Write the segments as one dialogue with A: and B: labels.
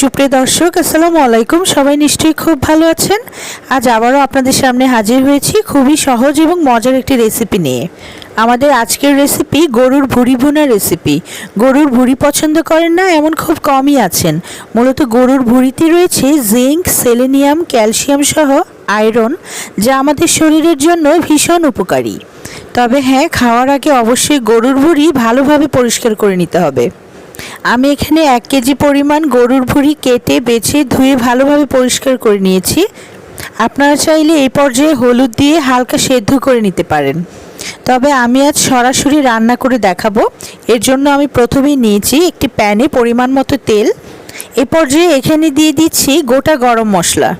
A: সুপ্রিয় দর্শক, আসসালামু আলাইকুম। সবাই নিশ্চয়ই খুব ভালো আছেন। আজ আবারও আপনাদের সামনে হাজির হয়েছি খুবই সহজ এবং মজার একটি রেসিপি নিয়ে। আমাদের আজকের রেসিপি গরুর ভুড়ি ভুনা রেসিপি গরুর ভুড়ি পছন্দ করেন না, এমন খুব কমই আছেন। মূলত গরুর ভুড়িতে রয়েছে জিঙ্ক, সেলেনিয়াম, ক্যালসিয়াম সহ আয়রন, যা আমাদের শরীরের জন্য ভীষণ উপকারী। তবে হ্যাঁ খাওয়ার আগে অবশ্যই গরুর ভুড়ি ভালোভাবে পরিষ্কার করে নিতে হবে। আমি এখানে এক কেজি পরিমাণ গরুর ভুঁড়ি কেটে বেছে ধুয়ে ভালোভাবে পরিষ্কার করে নিয়েছি। আপনারা চাইলে এই পর্যায়ে হলুদ দিয়ে হালকা সেদ্ধ করে নিতে পারেন। তবে আমি আজ সরাসরি রান্না করে দেখাবো। এর জন্য আমি প্রথমেই নিয়েছি একটি প্যানে পরিমাণ মতো তেল। এ পর্যায়ে এখানে দিয়ে দিচ্ছি গোটা গরম মশলা।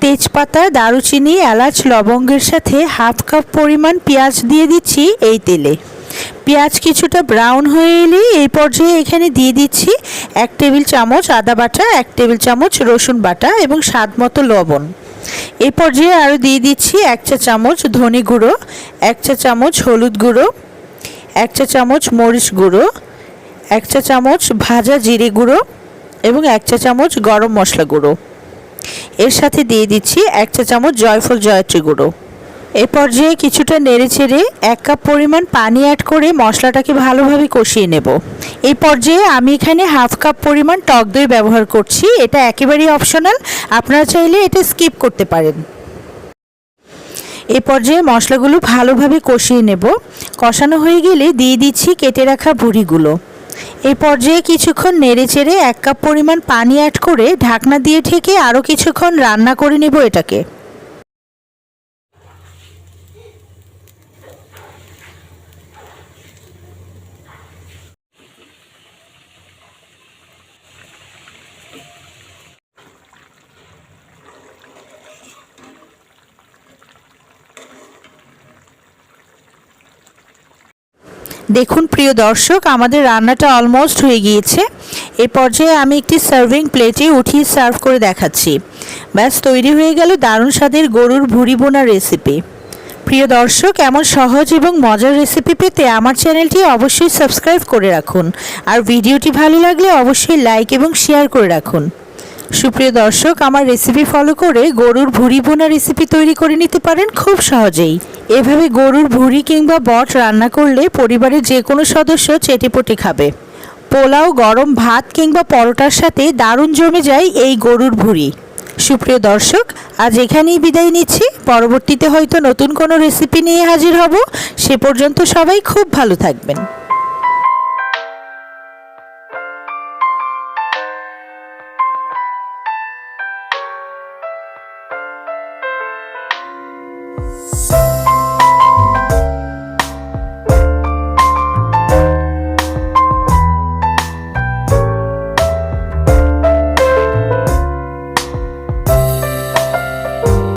A: তেজপাতা, দারুচিনি, এলাচ, লবঙ্গের সাথে হাফ কাপ পরিমাণ পেঁয়াজ দিয়ে দিচ্ছি এই তেলে। পেঁয়াজ কিছুটা ব্রাউন হয়ে এলে এই পর্যায়ে এখানে দিয়ে দিচ্ছি এক টেবিল চামচ আদা বাটা, এক টেবিল চামচ রসুন বাটা এবং স্বাদ মতো লবণ। এই পর্যায়ে আরও দিয়ে দিচ্ছি এক চা চামচ ধনে গুঁড়ো, এক চা চামচ হলুদ গুঁড়ো, এক চা চামচ মরিচ গুঁড়ো, এক চা চামচ ভাজা জিরে গুঁড়ো এবং এক চা চামচ গরম মশলা গুঁড়ো। এর সাথে দিয়ে দিচ্ছি এক চা চামচ জয়ফল জয়ত্রী গুঁড়ো। এ পর্যায়ে কিছুটা নেড়ে ছেড়ে এক কাপ পরিমাণ পানি অ্যাড করে মশলাটাকে ভালোভাবে কষিয়ে নেব। এই পর্যায়ে আমি এখানে হাফ কাপ পরিমাণ টক দই ব্যবহার করছি। এটা একেবারেই অপশনাল আপনারা চাইলে এটা স্কিপ করতে পারেন। এ পর্যায়ে মশলাগুলো ভালোভাবে কষিয়ে নেব। কষানো হয়ে গেলে দিয়ে দিচ্ছি কেটে রাখা ভুড়িগুলো। এই পর্যায়ে কিছুক্ষণ নেড়ে চেড়ে এক কাপ পরিমাণ পানি অ্যাড করে ঢাকনা দিয়ে ঠেকে আরও কিছুক্ষণ রান্না করে নেব এটাকে। দেখুন প্রিয় দর্শক, আমাদের রান্নাটা অলমোস্ট হয়ে গিয়েছে। এ পর্যায়ে আমি একটি সার্ভিং প্লেটে উঠিয়ে সার্ভ করে দেখাচ্ছি। ব্যাস, তৈরি হয়ে গেল দারুণ স্বাদের গরুর ভুড়ি বোনা রেসিপি প্রিয় দর্শক, এমন সহজ এবং মজার রেসিপি পেতে আমার চ্যানেলটি অবশ্যই সাবস্ক্রাইব করে রাখুন। আর ভিডিওটি ভালো লাগলে অবশ্যই লাইক এবং শেয়ার করে রাখুন। সুপ্রিয় দর্শক, আমার রেসিপি ফলো করে গরুর ভুড়ি বোনা রেসিপি তৈরি করে নিতে পারেন খুব সহজেই। এভাবে গরুর ভুড়ি কিংবা বট রান্না করলে পরিবারের যে কোনো সদস্য চেটেপটে খাবে। পোলাও, গরম ভাত কিংবা পরোটার সাথে দারুণ জমে যায় এই গরুর ভুড়ি। সুপ্রিয় দর্শক, আজ এখানেই বিদায় নিচ্ছি। পরবর্তীতে হয়তো নতুন কোনো রেসিপি নিয়ে হাজির হব। সে পর্যন্ত সবাই খুব ভালো থাকবেন।